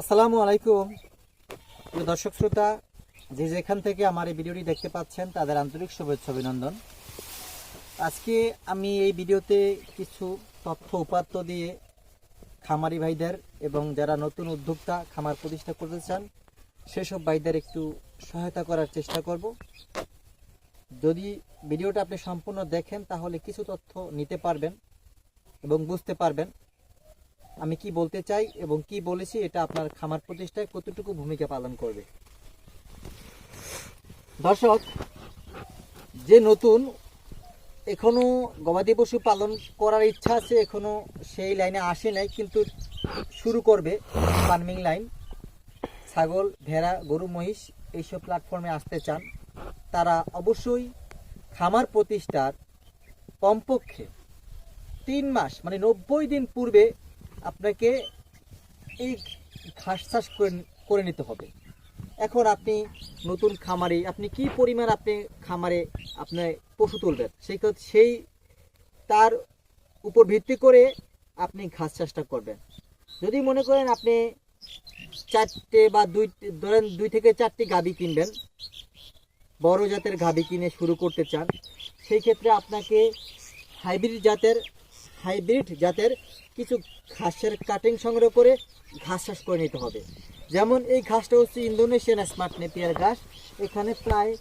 আসসালামু আলাইকুম। দর্শক শ্রোতা, যে যেখান থেকে আমার এই ভিডিওটি দেখতে পাচ্ছেন, তাদের আন্তরিক শুভেচ্ছা অভিনন্দন। আজকে আমি এই ভিডিওতে কিছু তথ্য উপাত্ত দিয়ে খামারি ভাইদের এবং যারা নতুন উদ্যোক্তা খামার প্রতিষ্ঠা করতে চান, সেসব ভাইদের একটু সহায়তা করার চেষ্টা করব। যদি ভিডিওটা আপনি সম্পূর্ণ দেখেন, তাহলে কিছু তথ্য নিতে পারবেন এবং বুঝতে পারবেন। আমি কি বলতে চাই এবং কি বলেছি এটা আপনার খামার প্রতিষ্ঠায় কতটুকু ভূমিকা পালন করবে? দর্শক, যে নতুন, এখনও গবাদি পশু পালন করার ইচ্ছা আছে, এখনও সেই লাইনে আসে নাই, কিন্তু শুরু করবে ফার্মিং লাইন। ছাগল, ভেড়া, গরু, মহিষ এইসব প্ল্যাটফর্মে আসতে চান। তারা অবশ্যই খামার প্রতিষ্ঠার কমপক্ষে তিন মাস মানে নব্বই দিন পূর্বে আপনাকে এই ঘাস চাষ করে নিতে হবে। এখন আপনি নতুন খামারে, আপনি কি পরিমাণ আপনি খামারে আপনি পশু তুলবেন? সেই সেই তার উপর ভিত্তি করে আপনি ঘাস চাষটা করবেন। যদি মনে করেন আপনি চারটে বা দুই, ধরেন দুই থেকে চারটি গাবি কিনবেন, বড় জাতের গাবি কিনে শুরু করতে চান, সেই ক্ষেত্রে আপনাকে হাইব্রিড জাতের হাইব্রিড জাতের কিছু ঘাসের কাটিং সংগ্রহ করে ঘাস চাষ করে নিতে হবে। যেমন এই ঘাসটা হচ্ছে ইন্দোনেশিয়ান স্মার্ট নেপিয়ার ঘাস। এখানে প্রায়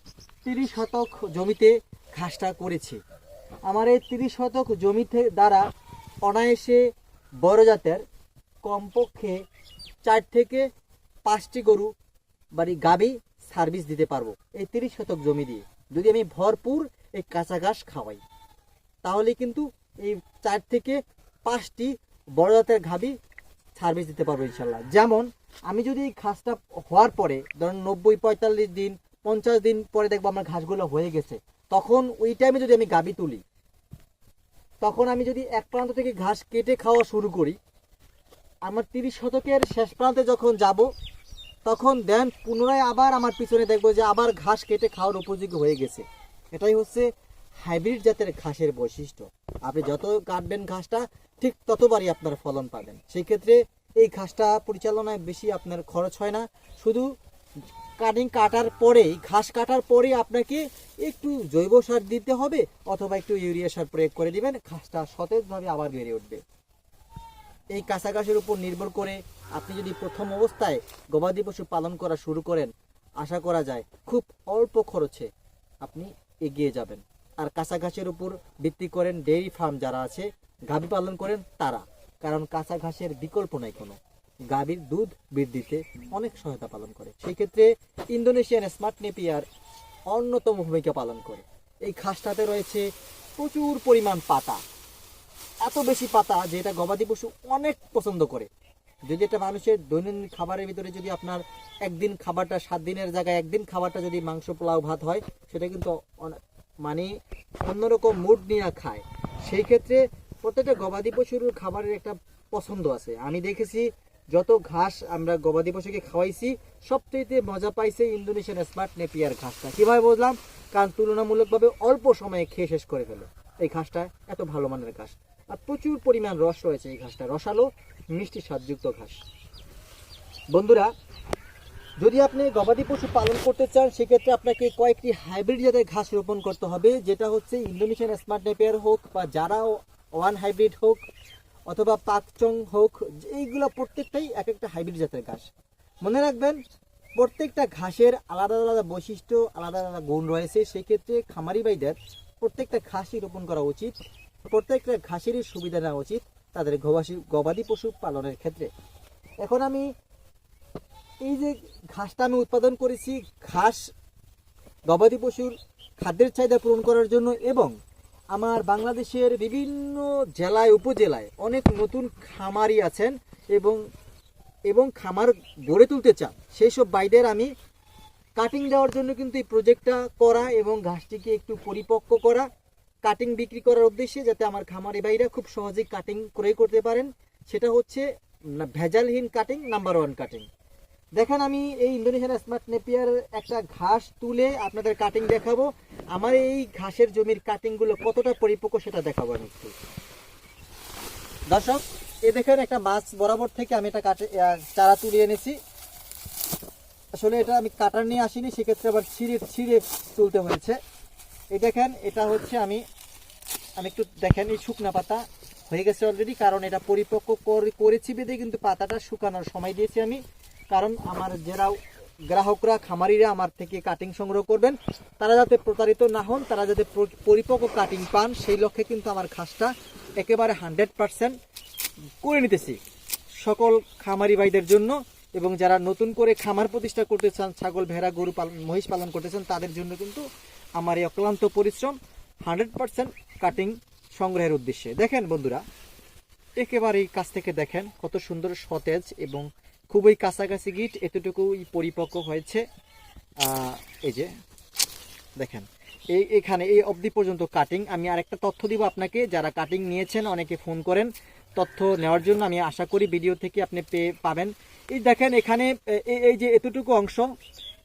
তিরিশ শতক জমিতে ঘাসটা করেছি। আমার এই তিরিশ শতক জমিতে দ্বারা অনায়াসে বড় জাতের কমপক্ষে চার থেকে পাঁচটি গরু বাড়ি গাবি সার্ভিস দিতে পারব এই তিরিশ শতক জমি দিয়ে। যদি আমি ভরপুর এই কাঁচা ঘাস খাওয়াই, তাহলে কিন্তু এই চার থেকে পাঁচটি বড় জাতের ঘাবি সার্ভিস দিতে পারব ইনশাল্লাহ। যেমন, আমি যদি ঘাসটা হওয়ার পরে, ধরুন নব্বই, পঁয়তাল্লিশ দিন, পঞ্চাশ দিন পরে দেখব আমার ঘাসগুলো হয়ে গেছে, তখন ওই টাইমে যদি আমি গাবি তুলি, তখন আমি যদি এক প্রান্ত থেকে ঘাস কেটে খাওয়া শুরু করি, আমার তিরিশ শতকের শেষ প্রান্তে যখন যাব, তখন দেন পুনরায় আবার আমার পিছনে দেখব যে আবার ঘাস কেটে খাওয়ার উপযোগী হয়ে গেছে। এটাই হচ্ছে হাইব্রিড জাতের ঘাসের বৈশিষ্ট্য। আপনি যত কাটবেন ঘাসটা, ঠিক ততবারই আপনার ফলন পাবেন। সেই ক্ষেত্রে এই ঘাসটা পরিচালনায় বেশি আপনার খরচ হয় না। শুধু কাটিং কাটার পরেই, ঘাস কাটার পরে আপনাকে একটু জৈব সার দিতে হবে অথবা একটু ইউরিয়া সার প্রয়োগ করে দিবেন। ঘাসটা সতেজভাবে আবার বেড়ে উঠবে। এই কাঁচা ঘাসের উপর নির্ভর করে আপনি যদি প্রথম অবস্থায় গবাদি পশু পালন করা শুরু করেন, আশা করা যায় খুব অল্প খরচে আপনি এগিয়ে যাবেন। আর কাঁচা ঘাসের উপর ভিত্তি করেন ডেইরি ফার্ম যারা আছে, গাভী পালন করেন তারা। কারণ কাঁচা ঘাসের বিকল্প নাই কোনো। গাভীর দুধ বৃদ্ধিতে অনেক সহায়তা পালন করে। সেই ক্ষেত্রে ইন্দোনেশিয়ান স্মার্ট নেপিয়ার অন্যতম ভূমিকা পালন করে। এই ঘাসটাতে রয়েছে প্রচুর পরিমাণ পাতা। এত বেশি পাতা যে এটা গবাদি পশু অনেক পছন্দ করে। যদি এটা মানুষের দৈনন্দিন খাবারের ভিতরে যদি আপনার একদিন খাবারটা সাত দিনের জায়গায় একদিন খাবারটা যদি মাংস, পোলাও, ভাত হয়, সেটা কিন্তু অনে- মানে অন্যরকম মুড নিয়ে খায়। সেই ক্ষেত্রে প্রত্যেকটা গবাদি পশুর খাবারের একটা পছন্দ আছে। আমি দেখেছি, যত ঘাস আমরা গবাদি পশুকে খাওয়াইছি সবচেয়ে মজা পাইছে ইন্দোনেশিয়ান স্মার্ট নেপিয়ার ঘাসটা। কীভাবে বুঝলাম? কারণ তুলনামূলকভাবে অল্প সময়ে খেয়ে শেষ করে ফেলে। এই ঘাসটা এত ভালো মানের ঘাস। আর প্রচুর পরিমাণ রস রয়েছে এই ঘাসটা। রসালো মিষ্টি স্বাদযুক্ত ঘাস। বন্ধুরা যদি আপনি গবাদি পশু পালন করতে চান, সেক্ষেত্রে আপনাকে কয়েকটি হাইব্রিড জাতের ঘাস রোপণ করতে হবে। যেটা হচ্ছে ইন্দোনেশিয়ান স্মার্ট নেপিয়ার হোক বা যারা ওয়ান হাইব্রিড হোক অথবা পাকচং হোক, এইগুলো প্রত্যেকটাই এক একটা হাইব্রিড জাতের ঘাস। মনে রাখবেন, প্রত্যেকটা ঘাসের আলাদা আলাদা বৈশিষ্ট্য, আলাদা আলাদা গুণ রয়েছে। সেক্ষেত্রে খামারি ভাইদের প্রত্যেকটা ঘাসই রোপণ করা উচিত, প্রত্যেকটা ঘাসেরই সুবিধা নেওয়া উচিত তাদের গবাদি পশু পালনের ক্ষেত্রে। এখন আমি এই যে ঘাসটা আমি উৎপাদন করেছি, ঘাস গবাদি পশুর খাদ্যের চাহিদা পূরণ করার জন্য এবং আমার বাংলাদেশের বিভিন্ন জেলায়, উপজেলায় অনেক নতুন খামারি আছেন এবং এবং খামার গড়ে তুলতে চান। সেই সব বাইদের আমি কাটিং দেওয়ার জন্য কিন্তু এই প্রজেক্টটা করা এবং ঘাসটিকে একটু পরিপক্ক করা কাটিং বিক্রি করার উদ্দেশ্যে যাতে আমার খামারি ভাইরা খুব সহজেই কাটিং ক্রয় করতে পারেন। সেটা হচ্ছে ভেজালহীন কাটিং নাম্বার ওয়ান কাটিং দেখেন আমি এই ইন্দোনেশিয়ান স্মার্ট নেপিয়ার একটা ঘাস তুলে আপনাদের কাটিং দেখাবো। আমার এই ঘাসের জমির কাটিংগুলো কতটা পরিপক্ক সেটা দেখাবো আমি একটু। দর্শক, এ দেখেন একটা মাছ বরাবর থেকে আমি এটা কাটে চারা তুলে এনেছি। আসলে এটা আমি কাটার নিয়ে আসিনি, সেক্ষেত্রে আবার ছিঁড়ে ছিঁড়ে তুলতে হয়েছে। এই দেখেন, এটা হচ্ছে আমি আমি একটু দেখেন, এই শুকনা পাতা হয়ে গেছে অলরেডি কারণ এটা পরিপক্ক করে- করেছি বেঁধে, কিন্তু পাতাটা শুকানোর সময় দিয়েছি আমি। কারণ আমার যারা গ্রাহকরা, খামারিরা আমার থেকে কাটিং সংগ্রহ করবেন, তারা যাতে প্রতারিত না হন, তারা যাতে পরিপক্ক কাটিং পান, সেই লক্ষ্যে কিন্তু আমার খাসটা একেবারে হান্ড্রেড পারসেন্ট করে নিতেছি। সকল খামারি ভাইদের জন্য এবং যারা নতুন করে খামার প্রতিষ্ঠা করতে চান, ছাগল, ভেড়া, গরু পালন মহিষ পালন করতে চান, তাদের জন্য কিন্তু আমার এই অক্লান্ত পরিশ্রম হান্ড্রেড পারসেন্ট কাটিং সংগ্রহের উদ্দেশ্যে। দেখেন বন্ধুরা, একেবারেই কাছ থেকে দেখেন কত সুন্দর সতেজ এবং খুবই কাছাকাছি গিট, এতটুকুই পরিপক্ক হয়েছে। এই যে, দেখেন, এই এখানে, এই অবধি পর্যন্ত কাটিং আমি আরেকটা তথ্য দিব আপনাকে, যারা কাটিং নিয়েছেন, অনেকে ফোন করেন, তথ্য নেওয়ার জন্য আমি আশা করি ভিডিও থেকে আপনি পেয়ে পাবেন। এই দেখেন, এখানে এই- যে এতটুকু অংশ,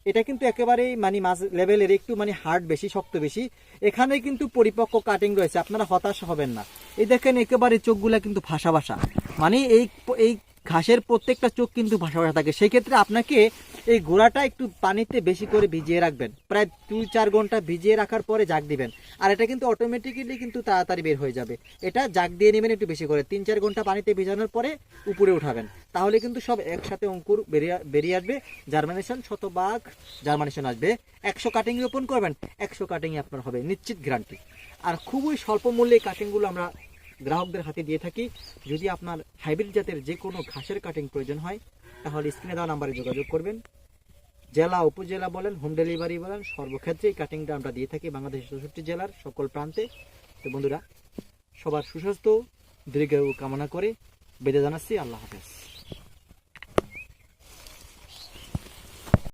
এটা কিন্তু একেবারেই মানে মাঝ লেভেলের একটু মানে হার্ড বেশি, শক্ত বেশি। এখানে কিন্তু পরিপক্ক কাটিং রয়েছে, আপনারা হতাশ হবেন না। এই দেখেন, একেবারে চোখগুলা কিন্তু ভাসা ভাসা মানে এই এই ঘাসের প্রত্যেকটা চোখ কিন্তু ভাসা ভাসা থাকে। সেই ক্ষেত্রে আপনাকে এই গোড়াটা একটু পানিতে বেশি করে ভিজিয়ে রাখবেন। প্রায় দুই চার ঘণ্টা ভিজিয়ে রাখার পরে জাগ দিবেন। আর এটা কিন্তু অটোমেটিক্যালি কিন্তু তাড়াতাড়ি বের হয়ে যাবে। এটা জাগ দিয়ে নেবেন একটু বেশি করে। তিন চার ঘণ্টা পানিতে ভিজানোর পরে উপরে উঠাবেন। তাহলে কিন্তু সব একসাথে অঙ্কুর বেরিয়ে বেরিয়ে আসবে। জার্মানেশন শতভাগ জার্মানেশন আসবে। একশো কাটিং ওপেন করবেন। একশো কাটিংয়ে আপনার হবে নিশ্চিত গ্যারান্টি আর খুবই স্বল্প মূল্যে কাটিংগুলো আমরা গ্রাহকদের হাতে দিয়ে থাকি। যদি আপনার হাইব্রিড জাতের যে কোনো ঘাসের কাটিং প্রয়োজন হয়, তাহলে স্ক্রিনে দেওয়া নাম্বারে যোগাযোগ করবেন। জেলা, উপজেলা বলেন হোম ডেলিভারি বলেন, সর্বক্ষেত্রে এই কাটিংটা আমরা দিয়ে থাকি বাংলাদেশের চৌষট্টি জেলার সকল প্রান্তে। তো বন্ধুরা, সবার সুস্বাস্থ্য, দীর্ঘায়ু কামনা করে বেঁধে জানাচ্ছি। আল্লাহ হাফেজ।